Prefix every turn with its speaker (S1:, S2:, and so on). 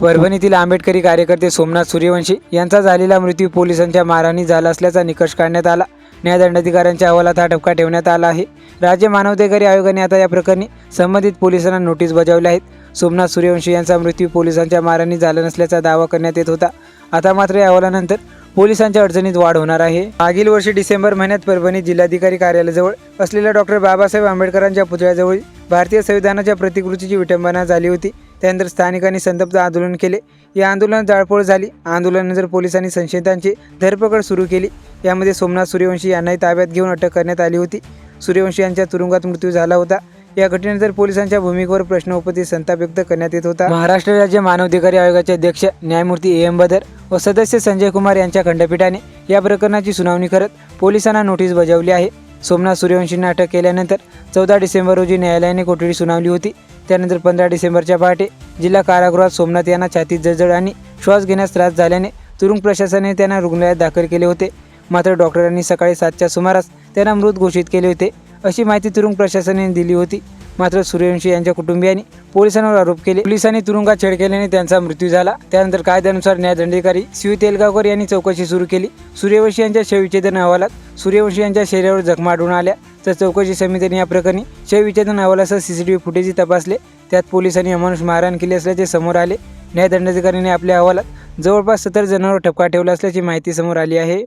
S1: परभणीतील आंबेडकरी कार्यकर्ते सोमनाथ सूर्यवंशी यांचा झालेला मृत्यू पोलिसांच्या मारहाणी झाला असल्याचा निकष काढण्यात आला. न्यायदंडाधिकाऱ्यांच्या अहवालात हा ठपका ठेवण्यात आला आहे. राज्य मानवाधिकारी आयोगाने आता या प्रकरणी संबंधित पोलिसांना नोटीस बजावल्या आहेत सोमनाथ सूर्यवंशी यांचा मृत्यू पोलिसांच्या मारहाणी झाला नसल्याचा दावा करण्यात येत होता. आता मात्र या अहवालानंतर पोलिसांच्या अडचणीत वाढ होणार आहे. मागील वर्षी डिसेंबर महिन्यात परभणी जिल्हाधिकारी कार्यालयाजवळ असलेल्या डॉक्टर बाबासाहेब आंबेडकरांच्या पुतळ्याजवळ भारतीय संविधानाच्या प्रतिकृतीची विटंबना झाली होती. त्यानंतर स्थानिकांनी संतप्त आंदोलन केले. या आंदोलनात जाळपोळ झाली. आंदोलनानंतर पोलिसांनी संशयितांची धरपकड सुरू केली. यामध्ये सोमनाथ सूर्यवंशी यांनाही ताब्यात घेऊन अटक करण्यात आली होती. सूर्यवंशी यांच्या तुरुंगात मृत्यू झाला होता. या घटनेनंतर पोलिसांच्या भूमिकेवर प्रश्न उपस्थित संताप व्यक्त करण्यात येत होता. महाराष्ट्र राज्य मानवाधिकारी आयोगाचे अध्यक्ष न्यायमूर्ती ए. एम. बदर व सदस्य संजय कुमार यांच्या खंडपीठाने या प्रकरणाची सुनावणी करत पोलिसांना नोटीस बजावली आहे. सोमनाथ सूर्यवंशींना अटक केल्यानंतर चौदा डिसेंबर रोजी न्यायालयाने कोठडी सुनावली होती. त्यानंतर पंधरा डिसेंबरच्या पहाटे जिल्हा कारागृहात सोमनाथ यांना छातीत जळजळ आणि श्वास घेण्यास त्रास झाल्याने तुरुंग प्रशासनाने त्यांना रुग्णालयात दाखल केले होते. मात्र डॉक्टरांनी सकाळी सातच्या सुमारास त्यांना मृत घोषित केले होते. अशी माहिती तुरुंग प्रशासनाने दिली होती. मात्र सूर्यवंशी यांच्या कुटुंबियांनी पोलिसांवर आरोप केले. पोलिसांनी तुरुंगात छेड केल्याने त्यांचा मृत्यू झाला. त्यानंतर कायद्यानुसार न्यायदंडाधिकारी शिव तेलगावकर यांनी चौकशी सुरू केली. सूर्यवंशी यांच्या शवविच्छेदन अहवालात सूर्यवंशी यांच्या शरीरावर जखमा आढळून आल्या. तर चौकशी समितीने या प्रकरणी शवविच्छेदन अहवालासह सी सी टी व्ही फुटेजही तपासले. त्यात पोलिसांनी अमानुष मारहाण केली असल्याचे समोर आले. न्यायदंडाधिकाऱ्यांनी आपल्या अहवालात जवळपास सत्तर जणांवर ठपका ठेवला असल्याची माहिती समोर आली आहे.